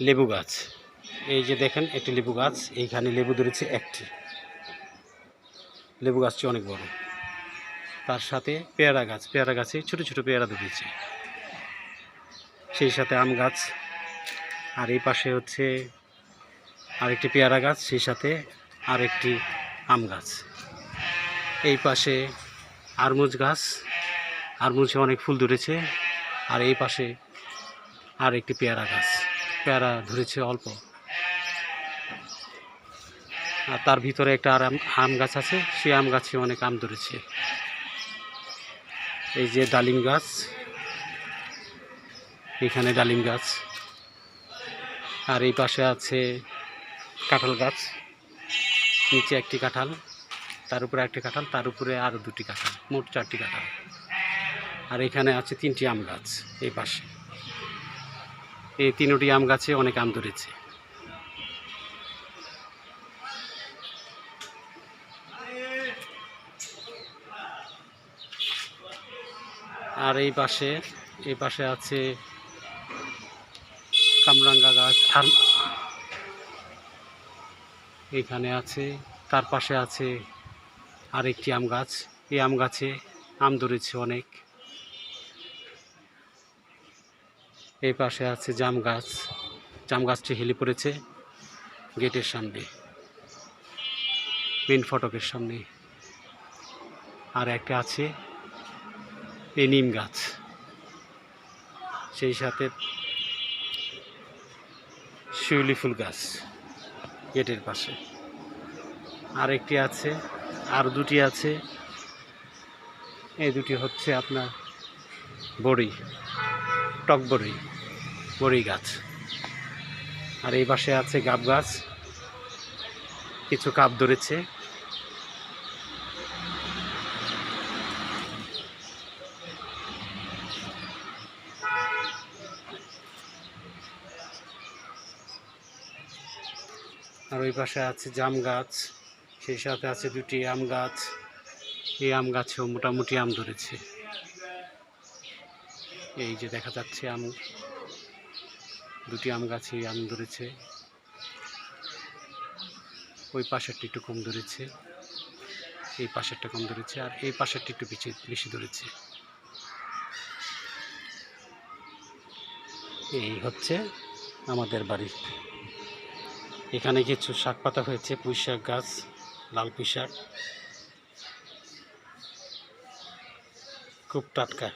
লেবু গাছ। এই যে দেখেন, একটি লেবু গাছ। এইখানে লেবু ধরেছে একটি। লেবু গাছটি অনেক বড়। তার সাথে পেয়ারা গাছ। পেয়ারা গাছে ছোট ছোট পেয়ারা ধরেছে। সেই সাথে আম গাছ। আর এই পাশে হচ্ছে আরেকটি পেয়ারা গাছ। সেই সাথে আরেকটি আম গাছ। এই পাশে আরমুজ গাছ। আরমুজে অনেক ফুল ধরেছে। আর এই পাশে আর একটি পেয়ারা গাছ। পেয়ারা ধরেছে অল্প। আর তার ভিতরে একটা আর আম- গাছ আছে, সেই আম গাছে অনেক আম ধরেছে। এই যে ডালিম গাছ, এখানে ডালিম গাছ। আর এই পাশে আছে কাঁঠাল গাছ, নিচে একটি কাঁঠাল, তার উপরে একটি কাঁঠাল, তার উপরে আরও দুটি কাঁঠাল, মোট চারটি কাঁঠাল। আর এখানে আছে তিনটি আম গাছ, এই পাশে। এই তিনটি আম গাছে অনেক আম ধরেছে। আর এই পাশে এই পাশে আছে কামরাঙ্গা গাছ, আর এখানে আছে, তার পাশে আছে আরেকটি আম গাছ। এই আম গাছে আম ধরেছে অনেক। এই পাশে আছে জাম গাছ। জাম গাছটি হেলে পড়েছে গেটের সামনে মেন ফটকের সামনে। আর একটা আছে এই নিম গাছ। সেই সাথে শিউলি ফুল গাছ গেটের পাশে। আর একটি আছে, আর দুটি আছে। এই দুটি হচ্ছে আপনার বড়ি, টক বড়ি বড়ি গাছ। আর এই পাশে আছে গাব গাছ। কিছু কাপ ধরেছে। আর ওই পাশে আছে জাম গাছ। সেই সাথে আছে দুটি আম গাছ। এই আম গাছেও মোটামুটি আম ধরেছে। এই যে দেখা যাচ্ছে আম, দুটি আম গাছে আম ধরেছে। ওই পাশেরটি একটু কম ধরেছে, এই পাশেরটা কম ধরেছে, আর এই পাশেরটি একটু বেশি বেশি ধরেছে। এই হচ্ছে আমাদের বাড়ি। এখানে কিছু শাক পাতা হয়েছে, পুঁই শাক গাছ, লাল পুঁই শাক। খুব টাটকা।